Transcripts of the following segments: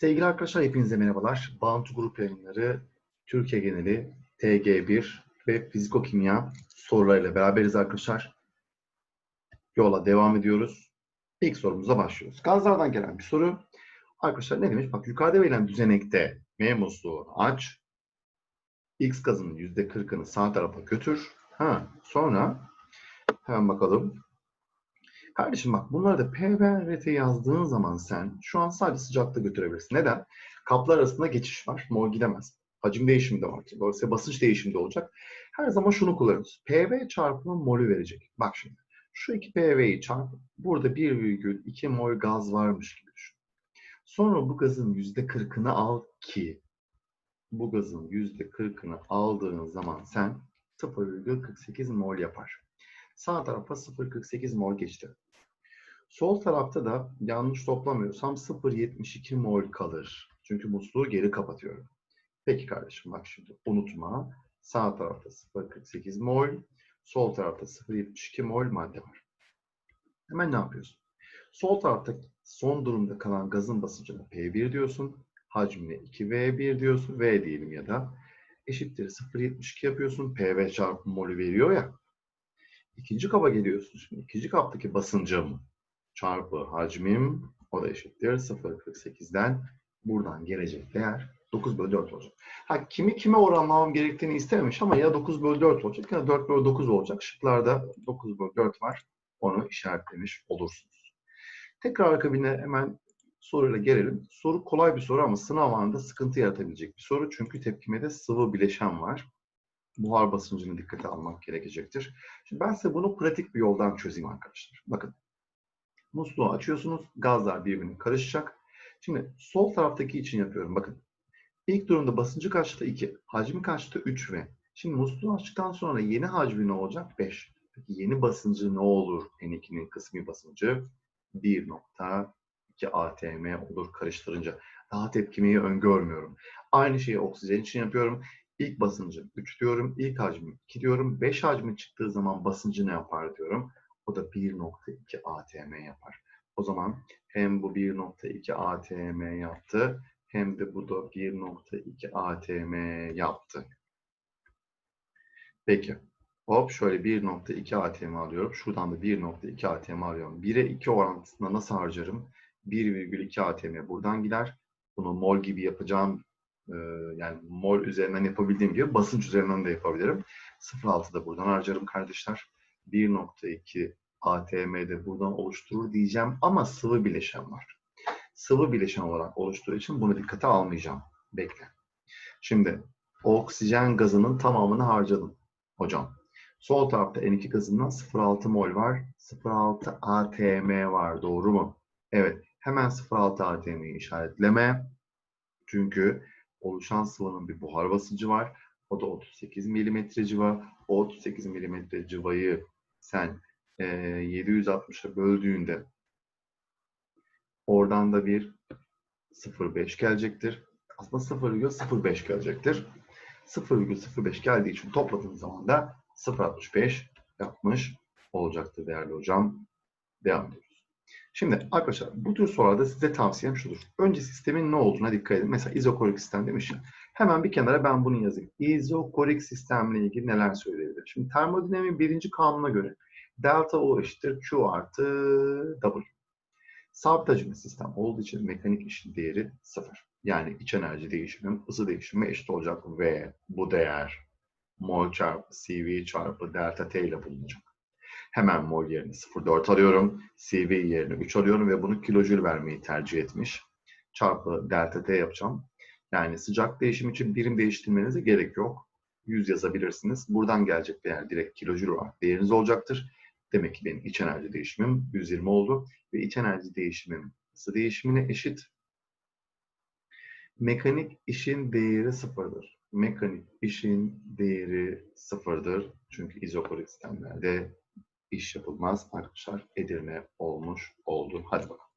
Sevgili arkadaşlar hepinize merhabalar. Bağıntı Grup yayınları Türkiye geneli TG1 ve fizikokimya sorularıyla beraberiz arkadaşlar. Yola devam ediyoruz. İlk sorumuza başlıyoruz. Gazlardan gelen bir soru. Arkadaşlar ne demiş? Bak yukarıda verilen düzenekte M musluğunu aç. X gazının %40'ını sağ tarafa götür. Ha, sonra hemen bakalım. Kardeşim bak bunları da P ve RT yazdığın zaman sen şu an sadece sıcaklığı götürebilirsin. Neden? Kaplar arasında geçiş var. Mol gidemez. Hacim değişimi de var. Dolayısıyla basınç değişimi de olacak. Her zaman şunu kullanıyoruz. PV çarpımı molü verecek. Bak şimdi. Şu iki PV'yi çarp. Burada 1,2 mol gaz varmış gibi düşün. Sonra bu gazın %40'ını al ki bu gazın %40'ını aldığın zaman sen 0,48 mol yapar. Sağ tarafa 0,48 mol geçti. Sol tarafta da yanlış toplamıyorsam 0,72 mol kalır. Çünkü musluğu geri kapatıyorum. Peki kardeşim bak şimdi unutma. Sağ tarafta 0,48 mol, sol tarafta 0,72 mol madde var. Hemen ne yapıyorsun? Sol tarafta son durumda kalan gazın basıncına P1 diyorsun. Hacmine 2V1 diyorsun. V diyelim ya da. Eşittir 0,72 yapıyorsun. PV çarpı molü veriyor ya. İkinci kaba geliyorsun şimdi. İkinci kaptaki basıncım çarpı hacmim o da eşittir 0,48'den buradan gelecek değer 9 bölü 4 olacak. Ha, kimi kime oranlamam gerektiğini istememiş ama ya 9 bölü 4 olacak ya 4 bölü 9 olacak. Şıklarda 9 bölü 4 var. Onu işaretlemiş olursunuz. Tekrar akabine hemen soruyla gelelim. Soru kolay bir soru ama sınav anında sıkıntı yaratabilecek bir soru. Çünkü tepkimede sıvı bileşen var. Buhar basıncını dikkate almak gerekecektir. Şimdi ben size bunu pratik bir yoldan çözeyim arkadaşlar. Bakın. Musluğu açıyorsunuz. Gazlar birbirine karışacak. Şimdi sol taraftaki için yapıyorum. Bakın. İlk durumda basıncı kaçtı? 2. Hacmi kaçtı? 3 ve. Şimdi musluğu açtıktan sonra yeni hacmi ne olacak? 5. Peki yeni basıncı ne olur? N2'nin kısmi basıncı 1.2 atm olur karıştırınca. Daha tepkimeyi öngörmüyorum. Aynı şeyi oksijen için yapıyorum. İlk basıncı 3 diyorum. İlk hacmi 2 diyorum. 5 hacmi çıktığı zaman basıncı ne yapar diyorum. O da 1.2 atm yapar. O zaman hem bu 1.2 atm yaptı hem de bu da 1.2 atm yaptı. Peki. Hop şöyle 1.2 atm alıyorum. Şuradan da 1.2 atm alıyorum. 1'e 2 orantısında nasıl harcarım? 1,2 atm buradan gider. Bunu mol gibi yapacağım. Ee, yani mol üzerinden yapabildiğim gibi basınç üzerinden de yapabilirim. 0.6'da buradan harcarım kardeşler. 1.2 ATM'de buradan oluşturur diyeceğim ama sıvı bileşen var. Sıvı bileşen olarak oluştuğu için bunu dikkate almayacağım. Bekle. Şimdi oksijen gazının tamamını harcadım hocam. Sol tarafta N2 gazından 0.6 mol var. 0.6 ATM var. Doğru mu? Evet. Hemen 0.6 ATM'yi işaretleme. Çünkü oluşan sıvının bir buhar basıncı var. O da 38 mm civa. O 38 mm civayı sen e, 760'a böldüğünde oradan da bir 0.5 gelecektir. Aslında 0,05 gelecektir. 0,05 geldiği için topladığım zaman da 0.65 yapmış olacaktır değerli hocam. Devam ediyoruz. Şimdi arkadaşlar bu tür sorularda size tavsiyem şudur. Önce sistemin ne olduğuna dikkat edin. Mesela izokorik sistem demiş ya. Hemen bir kenara ben bunu yazayım. İzokorik sistemle ilgili neler söyleyebilirim? Şimdi termodinamiğin birinci kanuna göre delta O eşittir Q artı W. Sabit hacimli sistem olduğu için mekanik işin değeri sıfır. Yani iç enerji değişiminin ısı değişimi eşit olacak ve bu değer mol çarpı CV çarpı delta T ile bulunacak. Hemen mol yerine 0,4 alıyorum. CV yerine 3 alıyorum ve bunu kilojül vermeyi tercih etmiş. Çarpı delta T yapacağım. Yani sıcak değişim için birim değiştirmenize gerek yok. 100 yazabilirsiniz. Buradan gelecek değer direkt kilojül olarak değeriniz olacaktır. Demek ki benim iç enerji değişimim 120 oldu. Ve iç enerji değişimim ısı değişimine eşit. Mekanik işin değeri sıfırdır. Mekanik işin değeri sıfırdır. Çünkü izokorik sistemlerde iş yapılmaz arkadaşlar. Edirne olmuş oldu. Hadi bakalım.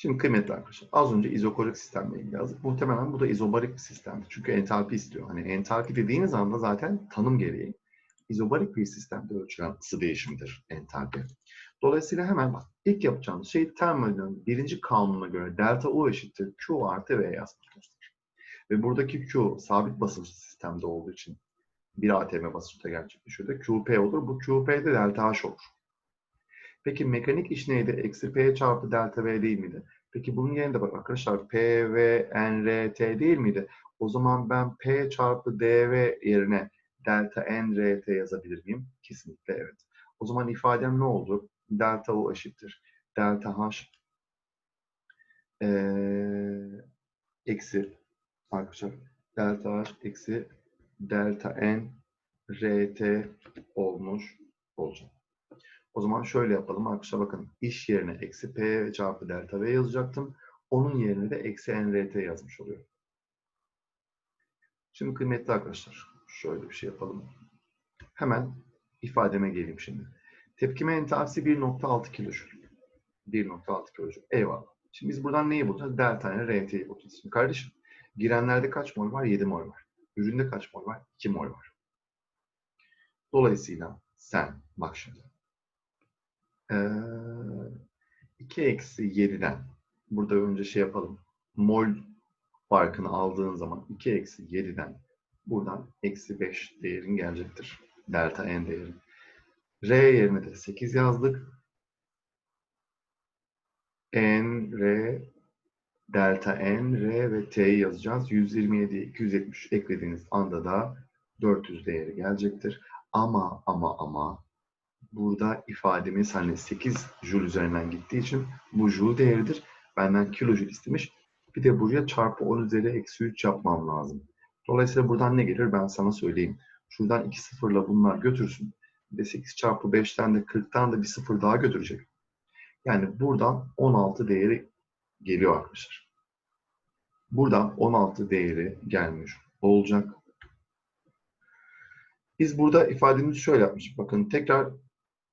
Şimdi kıymetli arkadaşlar, az önce izokorik sistemle ilgili yazdık. Muhtemelen bu da izobarik bir sistemdir. Çünkü entalpi istiyor. Hani entalpi dediğiniz anda zaten tanım gereği izobarik bir sistemde ölçülen ısı değişimidir entalpi. Dolayısıyla hemen bak, ilk yapacağımız şey termodinamiğin birinci kanununa göre delta U eşittir Q artı V yazmak dostlar. Ve buradaki Q sabit basınçlı sistemde olduğu için bir atm basınçta gerçekleşiyor da QP olur. Bu QP de delta H olur. Peki mekanik iş neydi? Eksi P çarpı delta V değil miydi? Peki bunun yerine bak arkadaşlar P, V, N, R, T değil miydi? O zaman ben P çarpı DV yerine delta N, R, T yazabilir miyim? Kesinlikle evet. O zaman ifadem ne oldu? Delta U eşittir. Delta H ee, eksi arkadaşlar delta H eksi delta N RT olmuş olacak. O zaman şöyle yapalım arkadaşlar bakın iş yerine eksi P çarpı delta V yazacaktım. Onun yerine de eksi NRT yazmış oluyor. Şimdi kıymetli arkadaşlar şöyle bir şey yapalım. Hemen ifademe geleyim şimdi. Tepkime enthalpisi 1.6 kilojül. 1.6 kilojül. Eyvallah. Şimdi biz buradan neyi bulacağız? Delta ile RT'yi bulacağız. Şimdi kardeşim girenlerde kaç mol var? 7 mol var. Üründe kaç mol var? 2 mol var. Dolayısıyla sen bak şimdi. Ee, 2 eksi 7'den burada önce şey yapalım. Mol farkını aldığın zaman 2 eksi 7'den buradan eksi 5 değerin gelecektir. Delta n değeri. R yerine de 8 yazdık. N, R, delta N, R ve T'yi yazacağız. 127, 270 eklediğiniz anda da 400 değeri gelecektir. Ama ama ama burada ifademiz hani 8 joule üzerinden gittiği için bu joule değeridir. Benden kilojoule istemiş. Bir de buraya çarpı 10 üzeri eksi 3 yapmam lazım. Dolayısıyla buradan ne gelir ben sana söyleyeyim. Şuradan 2 sıfırla bunlar götürsün. Bir de 8 çarpı 5'ten de 40'tan da bir sıfır daha götürecek. Yani buradan 16 değeri geliyor arkadaşlar. Buradan 16 değeri gelmiş olacak. Biz burada ifademizi şöyle yapmışız. Bakın tekrar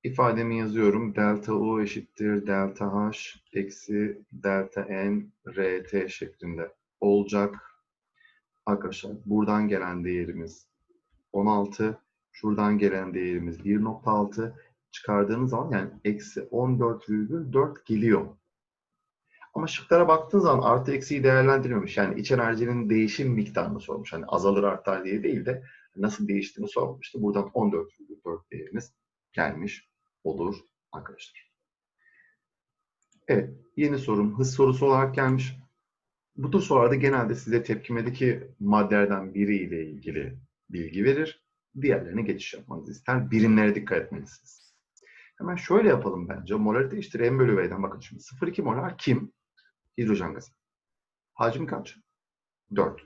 ifademi yazıyorum. Delta U eşittir delta H eksi delta N RT şeklinde olacak. Arkadaşlar buradan gelen değerimiz 16. Şuradan gelen değerimiz 1.6. Çıkardığınız zaman yani eksi 14,4 geliyor. Ama şıklara baktığın zaman artı eksiyi değerlendirmemiş. Yani iç enerjinin değişim miktarını sormuş. Hani azalır artar diye değil de nasıl değiştiğini sormuştu. Buradan 14,4 değeriniz gelmiş olur arkadaşlar. Evet, yeni sorum hız sorusu olarak gelmiş. Bu tür sorularda genelde size tepkimedeki maddelerden biriyle ilgili bilgi verir. Diğerlerine geçiş yapmanızı ister. Birimlere dikkat etmelisiniz. Hemen şöyle yapalım bence. Molarite eşittir M bölü V'den. Bakın şimdi 0,2 molar kim? Hidrojen gazı. Hacmi kaç? 4.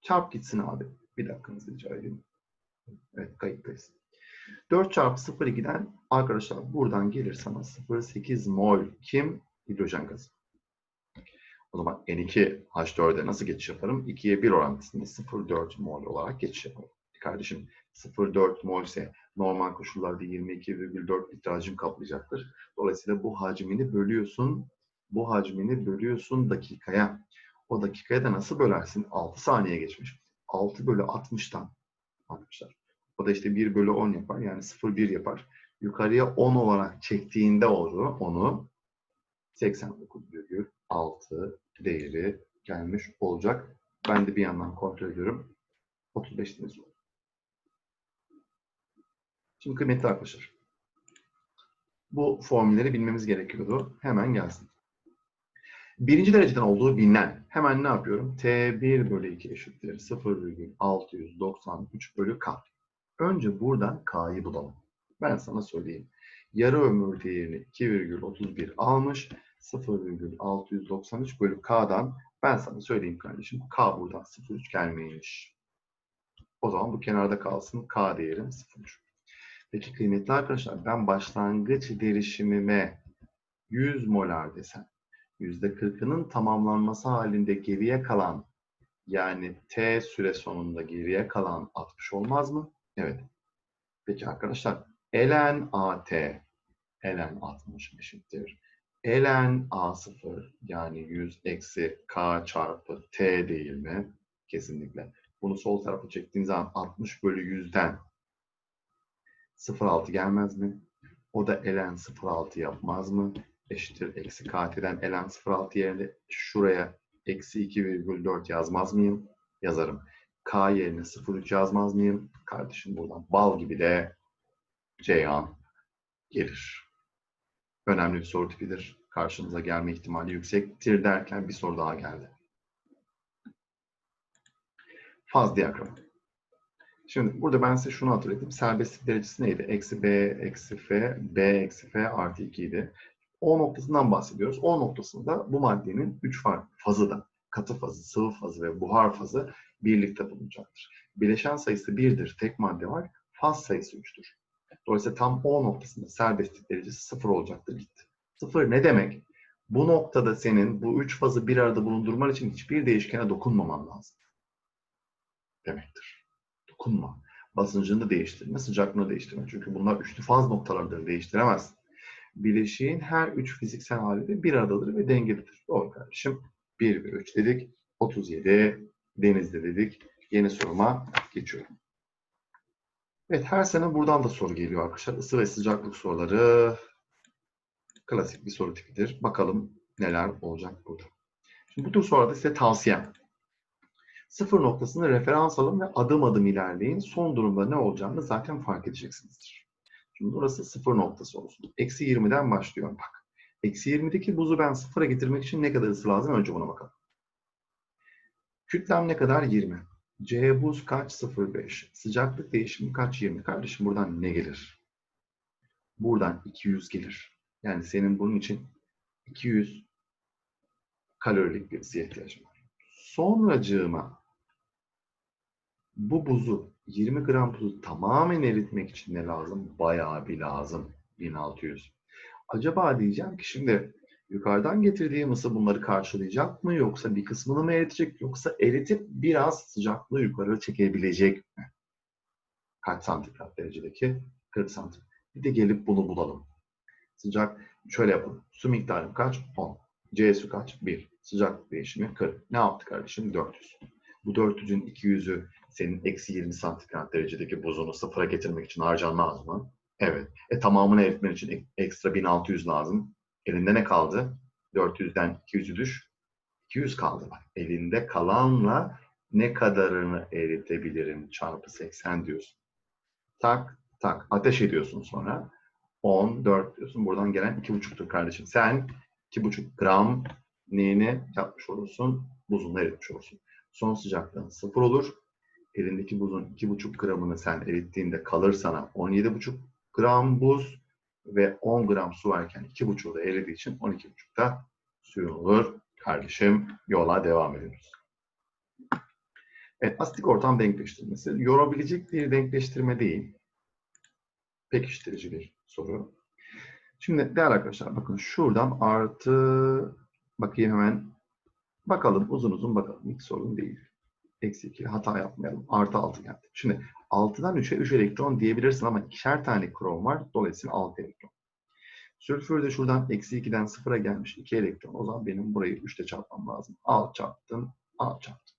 Çarp gitsin abi. Bir dakikanızı rica edeyim. Evet kayıttayız. 4 çarpı 0,2'den arkadaşlar buradan gelir sana 0,8 mol kim? Hidrojen gazı. O zaman N2 H4'e nasıl geçiş yaparım? 2'ye 1 orantısında 0,4 mol olarak geçiş yaparım. E kardeşim 0,4 mol ise normal koşullarda 22,4 litre hacim kaplayacaktır. Dolayısıyla bu hacmini bölüyorsun. Bu hacmini bölüyorsun dakikaya. O dakikaya da nasıl bölersin? 6 saniye geçmiş. 6 bölü 60'tan arkadaşlar. O da işte 1 bölü 10 yapar. Yani 0,1 yapar. Yukarıya 10 olarak çektiğinde onu, onu 89,6 değeri gelmiş olacak. Ben de bir yandan kontrol ediyorum. 35 deniz oldu. Şimdi kıymetli arkadaşlar. Bu formülleri bilmemiz gerekiyordu. Hemen gelsin. Birinci dereceden olduğu bilinen. Hemen ne yapıyorum? T1 bölü 2 eşittir. 0,693 bölü K. Önce buradan K'yı bulalım. Ben sana söyleyeyim. Yarı ömür değerini 2,31 almış. 0,693 bölü K'dan ben sana söyleyeyim kardeşim. K buradan 0,3 gelmeymiş. O zaman bu kenarda kalsın. K değerim 0,3. Peki kıymetli arkadaşlar ben başlangıç derişimime 100 molar desem %40'ının tamamlanması halinde geriye kalan yani T süre sonunda geriye kalan 60 olmaz mı? Evet. Peki arkadaşlar ln AT ln 60 eşittir. ln A0 yani 100 eksi K çarpı T değil mi? Kesinlikle. Bunu sol tarafa çektiğin zaman 60 bölü 100'den 0,6 gelmez mi? O da ln 0,6 yapmaz mı? Eşittir eksi KT'den ln 0,6 yerine şuraya eksi 2,4 yazmaz mıyım? Yazarım. K yerine 0,3 yazmaz mıyım? Kardeşim buradan bal gibi de Ceyhan gelir. Önemli bir soru tipidir. Karşınıza gelme ihtimali yüksektir derken bir soru daha geldi. Faz diyagramı. Şimdi burada ben size şunu hatırladım. Serbestlik derecesi neydi? Eksi B, eksi F, B, eksi F artı 2 idi. O noktasından bahsediyoruz. O noktasında bu maddenin 3 farklı fazı da katı fazı, sıvı fazı ve buhar fazı birlikte bulunacaktır. Bileşen sayısı 1'dir, tek madde var. Faz sayısı 3'tür. Dolayısıyla tam O noktasında serbestlik derecesi 0 olacaktır gitti. 0 ne demek? Bu noktada senin bu 3 fazı bir arada bulundurman için hiçbir değişkene dokunmaman lazım. Demektir. Dokunma. Basıncını değiştirme, sıcaklığını değiştirme. Çünkü bunlar üçlü faz noktalardır, değiştiremez. Bileşiğin her üç fiziksel hali de bir aradadır ve dengededir. Doğru kardeşim. 1 ve 3 dedik. 37 denizde dedik. Yeni soruma geçiyorum. Evet her sene buradan da soru geliyor arkadaşlar. Isı ve sıcaklık soruları klasik bir soru tipidir. Bakalım neler olacak burada. Şimdi bu tür sorularda size tavsiyem. Sıfır noktasını referans alın ve adım adım ilerleyin. Son durumda ne olacağını zaten fark edeceksinizdir. Şimdi burası sıfır noktası olsun. Eksi 20'den başlıyorum bak. Eksi 20'deki buzu ben sıfıra getirmek için ne kadar ısı lazım? Önce buna bakalım. Kütlem ne kadar? 20. C buz kaç? 0,5. Sıcaklık değişimi kaç? 20. Kardeşim buradan ne gelir? Buradan 200 gelir. Yani senin bunun için 200 kalorilik bir ısıya ihtiyacın var. Sonracığıma bu buzu 20 gram buzu tamamen eritmek için ne lazım? Bayağı bir lazım. 1600. Acaba diyeceğim ki şimdi yukarıdan getirdiğim ısı bunları karşılayacak mı? Yoksa bir kısmını mı eritecek? Yoksa eritip biraz sıcaklığı yukarı çekebilecek mi? Kaç santigrat derecedeki? 40 santigrat. Bir de gelip bunu bulalım. Sıcak, şöyle yapalım. Su miktarım kaç? 10. C su kaç? 1. Sıcaklık değişimi 40. Ne yaptı kardeşim? 400. Bu 400'ün 200'ü senin eksi 20 santigrat derecedeki buzunu sıfıra getirmek için harcanmaz mı? Evet. E tamamını eritmen için ekstra 1600 lazım. Elinde ne kaldı? 400'den 200'ü düş. 200 kaldı bak. Elinde kalanla ne kadarını eritebilirim çarpı 80 diyorsun. Tak tak. Ateş ediyorsun sonra. 10, 4 diyorsun. Buradan gelen 2,5'tur kardeşim. Sen 2,5 gram neyini yapmış olursun? Buzunu eritmiş olursun. Son sıcaklığın sıfır olur. Elindeki buzun 2,5 gramını sen erittiğinde kalır sana 17,5 gram buz ve 10 gram su varken 2,5'u da eridiği için 12,5'da suyun olur. Kardeşim yola devam ediyoruz. Evet, asitik ortam denkleştirmesi. Yorabilecek bir denkleştirme değil. Pekiştirici bir soru. Şimdi değerli arkadaşlar bakın şuradan artı bakayım hemen bakalım uzun uzun bakalım. Hiç sorun değil. Eksi 2 hata yapmayalım. Artı 6 geldi. Şimdi 6'dan 3'e 3 elektron diyebilirsin ama ikişer tane krom var. Dolayısıyla 6 elektron. Sülfür de şuradan eksi 2'den 0'a gelmiş 2 elektron. O zaman benim burayı 3'te çarpmam lazım. Al çarptım, al çarptım.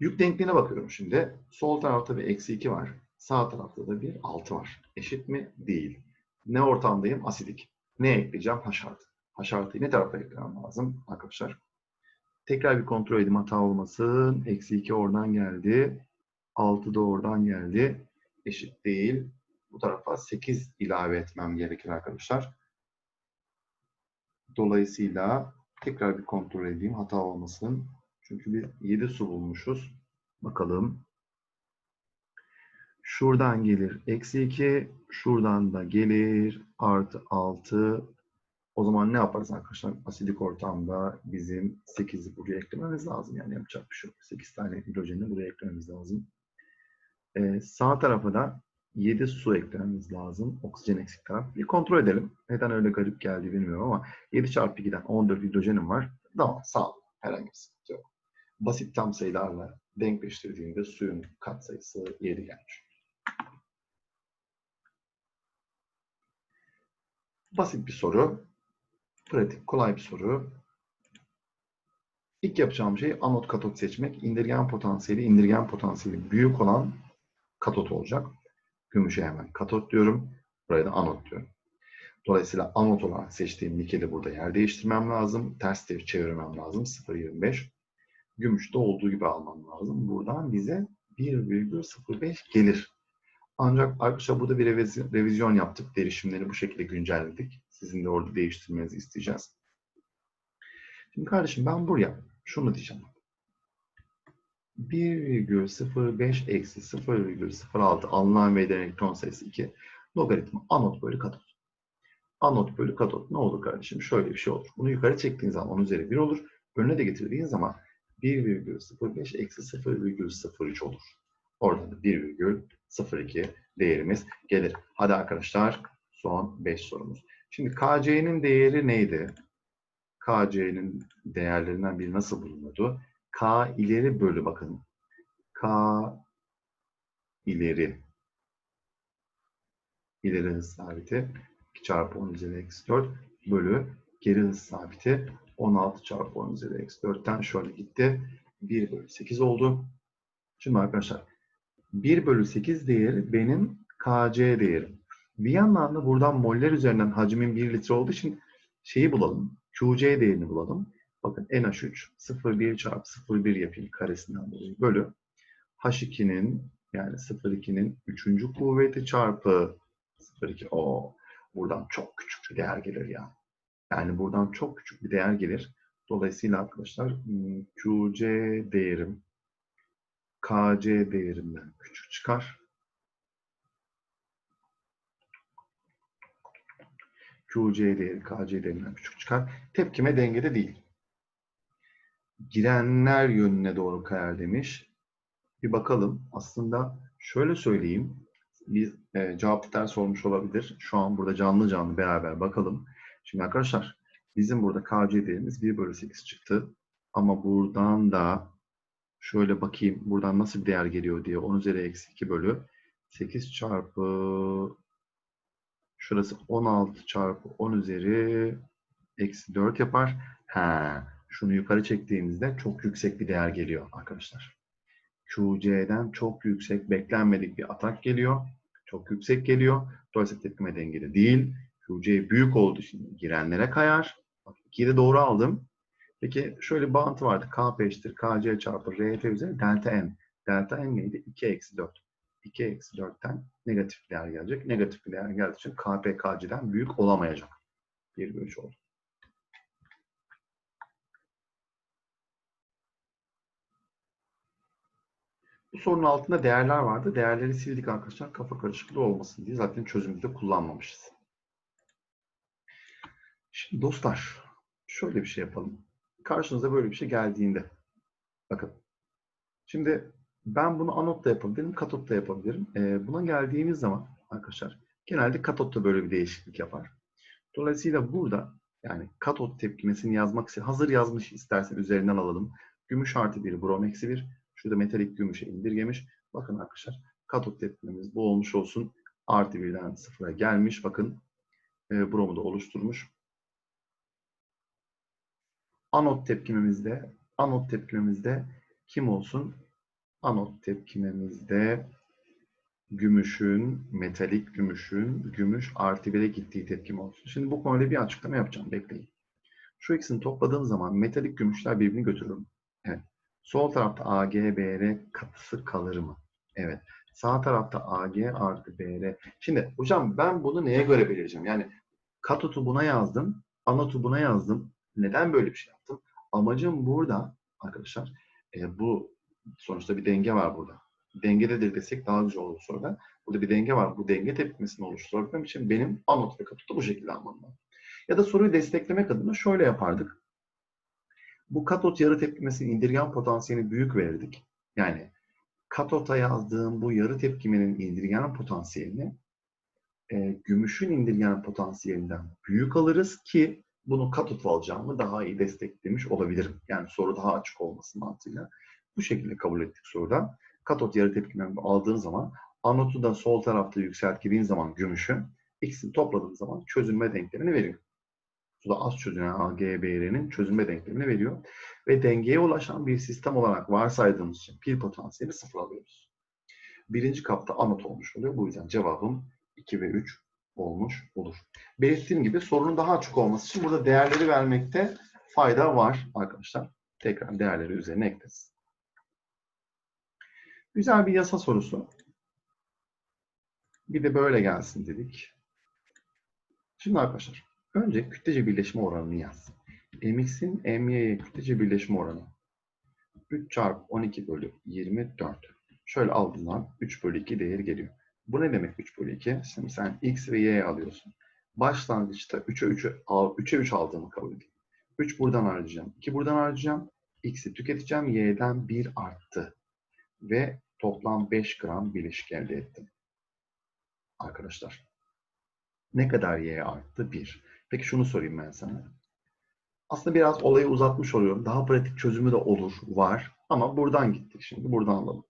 Yük denkliğine bakıyorum şimdi. Sol tarafta bir eksi 2 var. Sağ tarafta da bir 6 var. Eşit mi? Değil. Ne ortamdayım? Asidik. Ne ekleyeceğim? H artı. Ne tarafa eklemem lazım arkadaşlar? Tekrar bir kontrol edeyim hata olmasın. Eksi 2 oradan geldi. 6 da oradan geldi. Eşit değil. Bu tarafa 8 ilave etmem gerekir arkadaşlar. Dolayısıyla tekrar bir kontrol edeyim hata olmasın. Çünkü biz 7 su bulmuşuz. Bakalım. Şuradan gelir eksi 2. Şuradan da gelir artı 6. O zaman ne yaparız arkadaşlar? Asidik ortamda bizim 8'i buraya eklememiz lazım. Yani yapacak bir şey yok. 8 tane hidrojeni buraya eklememiz lazım. Ee, sağ tarafa da 7 su eklememiz lazım. Oksijen eksik taraf. Bir kontrol edelim. Neden öyle garip geldi bilmiyorum ama 7 çarpı 2'den 14 hidrojenim var. Tamam sağ ol. Herhangi bir sıkıntı yok. Basit tam sayılarla denkleştirdiğimde suyun katsayısı 7 gelmiş. Basit bir soru. Pratik, kolay bir soru. İlk yapacağım şey anot katot seçmek. İndirgen potansiyeli, indirgen potansiyeli büyük olan katot olacak. Gümüşe hemen katot diyorum. Buraya da anot diyorum. Dolayısıyla anot olarak seçtiğim nikeli burada yer değiştirmem lazım. Ters ters çevirmem lazım. 0.25. Gümüşte olduğu gibi almam lazım. Buradan bize 1,05 gelir. Ancak arkadaşlar burada bir reviz- revizyon yaptık. Derişimleri bu şekilde güncelledik. Sizin de orada değiştirmenizi isteyeceğiz. Şimdi kardeşim ben buraya şunu diyeceğim. 1,05 eksi 0,06 alınan ve elektron sayısı 2 logaritma anot bölü katot. Anot bölü katot ne olur kardeşim? Şöyle bir şey olur. Bunu yukarı çektiğin zaman 10 üzeri 1 olur. Önüne de getirdiğin zaman 1,05 eksi 0,03 olur. Oradan da 1,02 değerimiz gelir. Hadi arkadaşlar son 5 sorumuz. Şimdi KC'nin değeri neydi? KC'nin değerlerinden biri nasıl bulunuyordu? K ileri bölü bakın. K ileri ileri hız sabiti 2 çarpı 10 üzeri eksi 4 bölü geri hız sabiti 16 çarpı 10 üzeri eksi 4'ten şöyle gitti. 1 bölü 8 oldu. Şimdi arkadaşlar 1 bölü 8 değeri benim KC değerim. Bir yandan da buradan moller üzerinden hacmin 1 litre olduğu için şeyi bulalım. QC değerini bulalım. Bakın NH3 0,1 çarpı 0,1 yapayım karesinden dolayı bölü H2'nin yani 0,2'nin 3. kuvveti çarpı 0,2 o buradan çok küçük bir değer gelir ya. Yani buradan çok küçük bir değer gelir. Dolayısıyla arkadaşlar hmm, QC değerim KC değerinden küçük çıkar. QC değeri KC değerinden küçük çıkar. Tepkime dengede değil. Girenler yönüne doğru kayar demiş. Bir bakalım. Aslında şöyle söyleyeyim. Bir e, cevaplar sormuş olabilir. Şu an burada canlı canlı beraber bakalım. Şimdi arkadaşlar bizim burada KC değerimiz 1 bölü 8 çıktı. Ama buradan da şöyle bakayım buradan nasıl bir değer geliyor diye 10 üzeri eksi 2 bölü 8 çarpı şurası 16 çarpı 10 üzeri eksi 4 yapar. Ha, şunu yukarı çektiğimizde çok yüksek bir değer geliyor arkadaşlar. QC'den çok yüksek beklenmedik bir atak geliyor. Çok yüksek geliyor. Dolayısıyla tepkime dengeli değil. QC büyük olduğu için girenlere kayar. Bak 2'yi de doğru aldım. Peki şöyle bir bağıntı vardı. K eşittir KC çarpı RF üzeri delta N. Delta N neydi? 2 eksi 4. 2 eksi 4'ten negatif değer gelecek. Negatif değer geldiği için KP KC'den büyük olamayacak. 1 bölü 3 oldu. Bu sorunun altında değerler vardı. Değerleri sildik arkadaşlar. Kafa karışıklığı olmasın diye zaten çözümümüzde kullanmamışız. Şimdi dostlar şöyle bir şey yapalım. Karşınıza böyle bir şey geldiğinde bakın. Şimdi ben bunu anot da yapabilirim, katot da yapabilirim. Ee, buna geldiğimiz zaman arkadaşlar genelde katot da böyle bir değişiklik yapar. Dolayısıyla burada yani katot tepkimesini yazmak için hazır yazmış istersen üzerinden alalım. Gümüş artı 1, brom eksi 1. Şurada metalik gümüşe indirgemiş. Bakın arkadaşlar katot tepkimemiz bu olmuş olsun. Artı 1'den 0'a gelmiş. Bakın e, bromu da oluşturmuş. Anot tepkimemizde anot tepkimemizde kim olsun? Anot tepkimemizde gümüşün, metalik gümüşün, gümüş artı 1'e gittiği tepkim olsun. Şimdi bu konuda bir açıklama yapacağım. Bekleyin. Şu ikisini topladığım zaman metalik gümüşler birbirini götürür mü? Evet. Sol tarafta AG, BR katısı kalır mı? Evet. Sağ tarafta AG artı BR. Şimdi hocam ben bunu neye göre belirleyeceğim? Yani katotu buna yazdım, anotu buna yazdım. Neden böyle bir şey yaptım? Amacım burada arkadaşlar e, bu sonuçta bir denge var burada. Dengededir desek daha güzel olur sonra. Burada bir denge var. Bu denge tepkimesini oluşturabilmem için benim anot ve katotu bu şekilde almam. Ya da soruyu desteklemek adına şöyle yapardık. Bu katot yarı tepkimesinin indirgen potansiyelini büyük verirdik. Yani katota yazdığım bu yarı tepkimenin indirgen potansiyelini e, gümüşün indirgen potansiyelinden büyük alırız ki bunu katot alacağımı daha iyi desteklemiş olabilirim. Yani soru daha açık olması mantığıyla. Bu şekilde kabul ettik soruda. Katot yarı tepkimemi aldığın zaman anotu da sol tarafta yükselttiğin zaman gümüşü ikisini topladığın zaman çözülme denklemini veriyor. Suda az çözünen AGBR'nin çözülme denklemini veriyor. Ve dengeye ulaşan bir sistem olarak varsaydığımız için pil potansiyeli sıfır alıyoruz. Birinci kapta anot olmuş oluyor. Bu yüzden cevabım 2 ve 3 olmuş olur. Belirttiğim gibi sorunun daha açık olması için burada değerleri vermekte fayda var arkadaşlar. Tekrar değerleri üzerine ekleriz. Güzel bir yasa sorusu. Bir de böyle gelsin dedik. Şimdi arkadaşlar, önce kütlece birleşme oranını yaz. mx'in my'ye kütlece birleşme oranı 3 çarpı 12 bölü 24. Şöyle aldığından 3 bölü 2 değeri geliyor. Bu ne demek 3 bölü 2? Şimdi sen x ve y alıyorsun. Başlangıçta 3'e 3'e 3'e 3 aldığımı kabul edeyim. 3 buradan harcayacağım. 2 buradan harcayacağım. X'i tüketeceğim. Y'den 1 arttı. Ve toplam 5 gram bileşik elde ettim. Arkadaşlar. Ne kadar Y arttı? 1. Peki şunu sorayım ben sana. Aslında biraz olayı uzatmış oluyorum. Daha pratik çözümü de olur, var. Ama buradan gittik şimdi. Buradan alalım.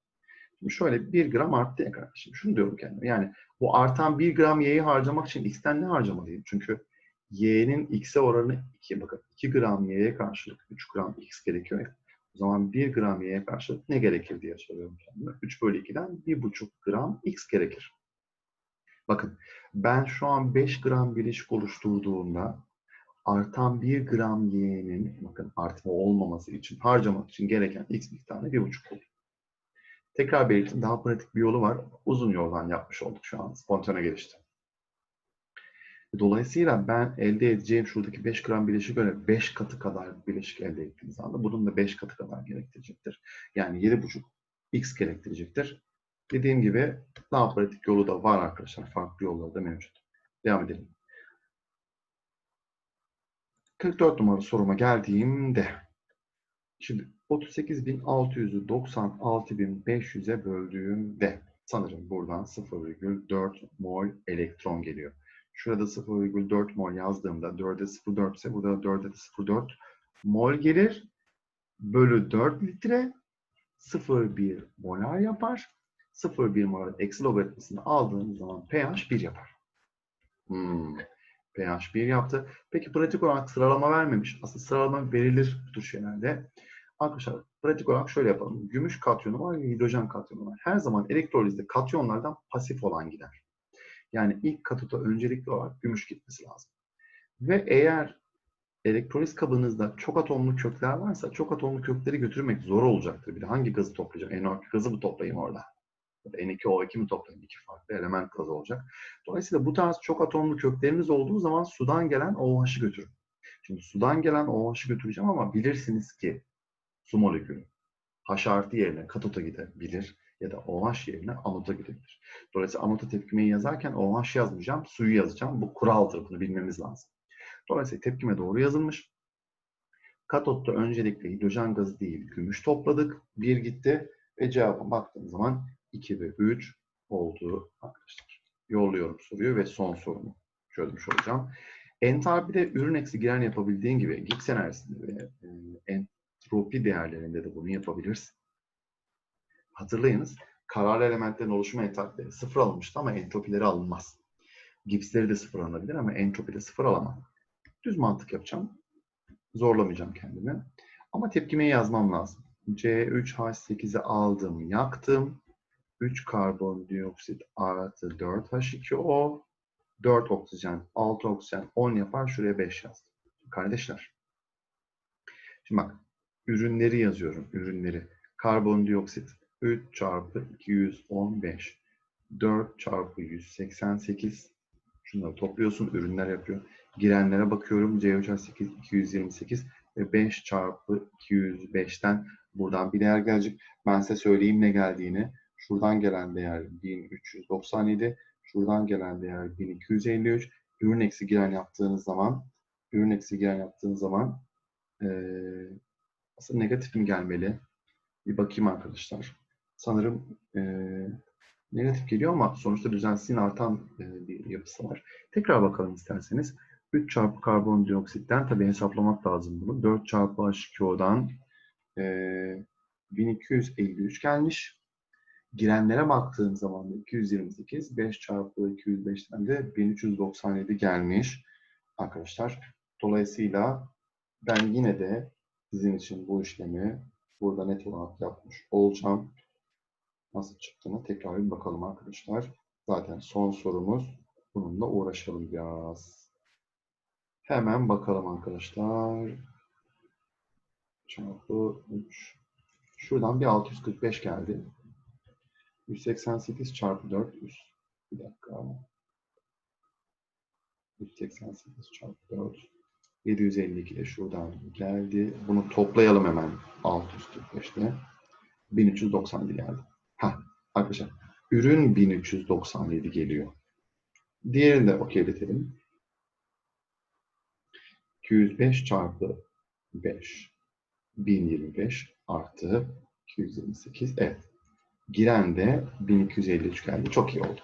Şimdi şöyle 1 gram arttı ya kardeşim. Şunu diyorum kendime. Yani bu artan 1 gram Y'yi harcamak için X'ten ne harcamalıyım? Çünkü Y'nin X'e oranı 2. Bakın 2 gram Y'ye karşılık 3 gram X gerekiyor ya. O zaman 1 gram Y'ye karşılık ne gerekir diye soruyorum kendime. 3 bölü 2'den 1,5 gram X gerekir. Bakın ben şu an 5 gram bileşik oluşturduğumda artan 1 gram Y'nin bakın artma olmaması için harcamak için gereken X miktarı 1,5 olur. Tekrar belirttim. Daha pratik bir yolu var. Uzun yoldan yapmış olduk şu an. Spontane gelişti. Dolayısıyla ben elde edeceğim şuradaki 5 gram bileşik göre 5 katı kadar bileşik elde ettiğiniz anda bunun da 5 katı kadar gerektirecektir. Yani 7,5 x gerektirecektir. Dediğim gibi daha pratik yolu da var arkadaşlar. Farklı yolları da mevcut. Devam edelim. 44 numaralı soruma geldiğimde şimdi 38.600'ü 96.500'e böldüğümde sanırım buradan 0,4 mol elektron geliyor. Şurada 0,4 mol yazdığımda 4'e 0,4 ise burada 4'e de 0,4 mol gelir. Bölü 4 litre 0,1 molar yapar. 0,1 molar eksi logaritmasını aldığınız zaman pH 1 yapar. Hmm. pH 1 yaptı. Peki pratik olarak sıralama vermemiş. Aslında sıralama verilir bu tür şeylerde. Arkadaşlar pratik olarak şöyle yapalım. Gümüş katyonu var ve hidrojen katyonu var. Her zaman elektrolizde katyonlardan pasif olan gider. Yani ilk katota öncelikli olarak gümüş gitmesi lazım. Ve eğer elektroliz kabınızda çok atomlu kökler varsa çok atomlu kökleri götürmek zor olacaktır. Bir de hangi gazı toplayacağım? NO2 gazı mı toplayayım orada? Ya da N2O2 mi toplayayım? İki farklı element gazı olacak. Dolayısıyla bu tarz çok atomlu kökleriniz olduğu zaman sudan gelen OH'ı götürün. Şimdi sudan gelen OH'ı götüreceğim ama bilirsiniz ki su molekülü H artı yerine katota gidebilir ya da OH yerine anota gidebilir. Dolayısıyla anota tepkimeyi yazarken OH yazmayacağım, suyu yazacağım. Bu kuraldır, bunu bilmemiz lazım. Dolayısıyla tepkime doğru yazılmış. Katotta öncelikle hidrojen gazı değil, gümüş topladık. Bir gitti ve cevaba baktığım zaman 2 ve 3 oldu arkadaşlar. Yolluyorum soruyu ve son sorumu çözmüş olacağım. Entalpide ürün eksi giren yapabildiğin gibi Gibbs enerjisinde ve entropi değerlerinde de bunu yapabilirsin. Hatırlayınız, kararlı elementlerin oluşma entalpileri sıfır alınmıştı ama entropileri alınmaz. Gibbs'leri de sıfır alınabilir ama entropi de sıfır alamam. Düz mantık yapacağım. Zorlamayacağım kendimi. Ama tepkimeyi yazmam lazım. C3H8'i aldım, yaktım. 3 karbondioksit artı 4H2O 4 oksijen, 6 oksijen, 10 yapar. Şuraya 5 yazdım. Kardeşler. Şimdi bak. Ürünleri yazıyorum. Ürünleri. Karbondioksit 3 çarpı 215. 4 çarpı 188. Şunları topluyorsun. Ürünler yapıyor. Girenlere bakıyorum. C3H8 228 ve 5 çarpı 205'ten buradan bir değer gelecek. Ben size söyleyeyim ne geldiğini. Şuradan gelen değer 1397. Şuradan gelen değer 1253. Ürün eksi giren yaptığınız zaman ürün eksi giren yaptığınız zaman e, aslında negatif mi gelmeli? Bir bakayım arkadaşlar. Sanırım e, negatif geliyor ama sonuçta düzensizliğin artan e, bir yapısı var. Tekrar bakalım isterseniz. 3 çarpı karbondioksitten tabii hesaplamak lazım bunu. 4 çarpı H2O'dan e, 1253 gelmiş. Girenlere baktığım zaman da 228, 5 çarpı 205'ten de 1397 gelmiş arkadaşlar. Dolayısıyla ben yine de sizin için bu işlemi burada net olarak yapmış olacağım. Nasıl çıktığını tekrar bir bakalım arkadaşlar. Zaten son sorumuz Bununla uğraşalım biraz. Hemen bakalım arkadaşlar. Çarpı 3. Şuradan bir 645 geldi. 188 çarpı 4. Üst. Bir dakika. 188 çarpı 4. 752 de şuradan geldi. Bunu toplayalım hemen 645'te. 1397 geldi. Ha arkadaşlar ürün 1397 geliyor. Diğerini de okeyletelim. 205 çarpı 5 1025 artı 228 evet. Giren de 1253 geldi. Çok iyi oldu.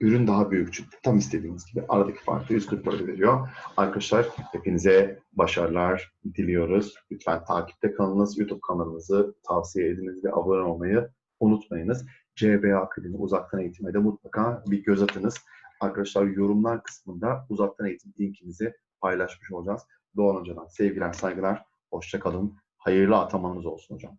Ürün daha büyük çıktı. Tam istediğimiz gibi. Aradaki farkı 144 veriyor. Arkadaşlar hepinize başarılar diliyoruz. Lütfen takipte kalınız. YouTube kanalımızı tavsiye ediniz ve abone olmayı unutmayınız. CBA Akademi uzaktan eğitime de mutlaka bir göz atınız. Arkadaşlar yorumlar kısmında uzaktan eğitim linkinizi paylaşmış olacağız. Doğan Hoca'dan sevgiler, saygılar. Hoşça kalın. Hayırlı atamanız olsun hocam.